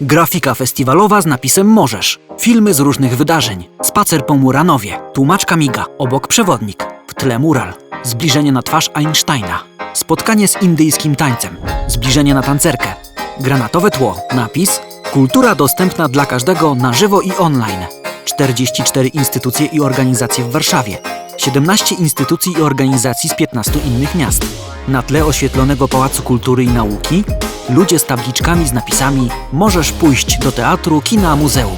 Grafika festiwalowa z napisem Możesz. Filmy z różnych wydarzeń. Spacer po Muranowie. Tłumaczka miga. Obok przewodnik. W tle mural. Zbliżenie na twarz Einsteina. Spotkanie z indyjskim tańcem. Zbliżenie na tancerkę. Granatowe tło. Napis Kultura dostępna dla każdego na żywo i online. 44 instytucje i organizacje w Warszawie. 17 instytucji i organizacji z 15 innych miast. Na tle oświetlonego Pałacu Kultury i Nauki ludzie z tabliczkami z napisami Możesz pójść do teatru, kina, muzeum.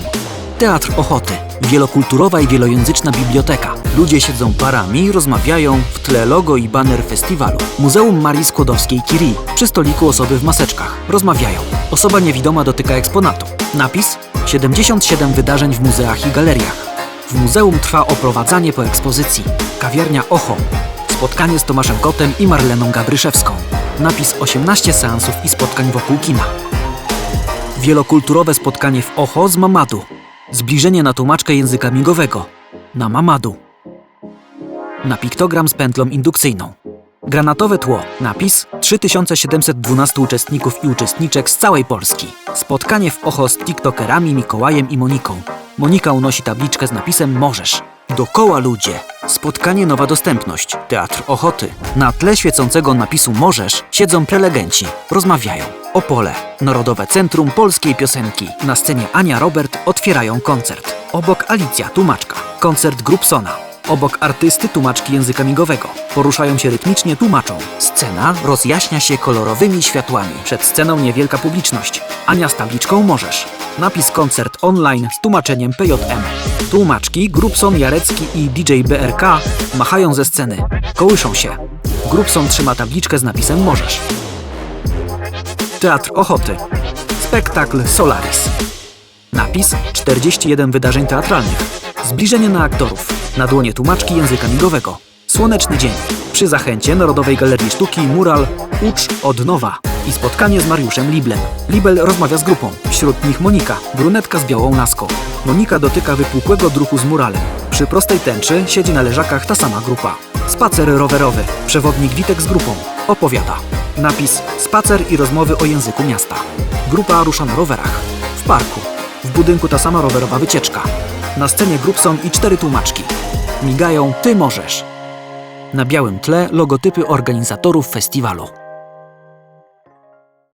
Teatr Ochoty. Wielokulturowa i wielojęzyczna biblioteka. Ludzie siedzą parami, rozmawiają, w tle logo i baner festiwalu. Muzeum Marii Skłodowskiej-Curie. Przy stoliku osoby w maseczkach. Rozmawiają. Osoba niewidoma dotyka eksponatu. Napis 77 wydarzeń w muzeach i galeriach. W muzeum trwa oprowadzanie po ekspozycji. Kawiarnia Ocho. Spotkanie z Tomaszem Kotem i Marleną Gabryszewską. Napis 18 seansów i spotkań wokół kina. Wielokulturowe spotkanie w Ocho z Mamadu. Zbliżenie na tłumaczkę języka migowego. Na Mamadu. Na piktogram z pętlą indukcyjną. Granatowe tło. Napis 3712 uczestników i uczestniczek z całej Polski. Spotkanie w Ocho z tiktokerami Mikołajem i Moniką. Monika unosi tabliczkę z napisem Możesz. Dokoła ludzie. Spotkanie Nowa Dostępność. Teatr Ochoty. Na tle świecącego napisu Możesz siedzą prelegenci. Rozmawiają. Opole. Narodowe Centrum Polskiej Piosenki. Na scenie Ania Robert otwierają koncert. Obok Alicja, tłumaczka. Koncert Grupsona. Obok artysty tłumaczki języka migowego. Poruszają się rytmicznie, tłumaczą. Scena rozjaśnia się kolorowymi światłami. Przed sceną niewielka publiczność. Ania z tabliczką Możesz. Napis koncert online z tłumaczeniem PJM. Tłumaczki Grupson, Jarecki i DJ BRK machają ze sceny. Kołyszą się. Grupson trzyma tabliczkę z napisem Możesz. Teatr Ochoty. Spektakl Solaris. Napis 41 wydarzeń teatralnych. Zbliżenie na aktorów. Na dłonie tłumaczki języka migowego. Słoneczny dzień. Przy zachęcie Narodowej Galerii Sztuki mural Ucz od nowa i spotkanie z Mariuszem Liblem. Libel rozmawia z grupą. Wśród nich Monika, brunetka z białą laską. Monika dotyka wypukłego druku z muralem. Przy prostej tęczy siedzi na leżakach ta sama grupa. Spacer rowerowy. Przewodnik Witek z grupą. Opowiada. Napis Spacer i rozmowy o języku miasta. Grupa rusza na rowerach. W parku. W budynku ta sama rowerowa wycieczka. Na scenie grup są i cztery tłumaczki. Migają Ty możesz. Na białym tle logotypy organizatorów festiwalu.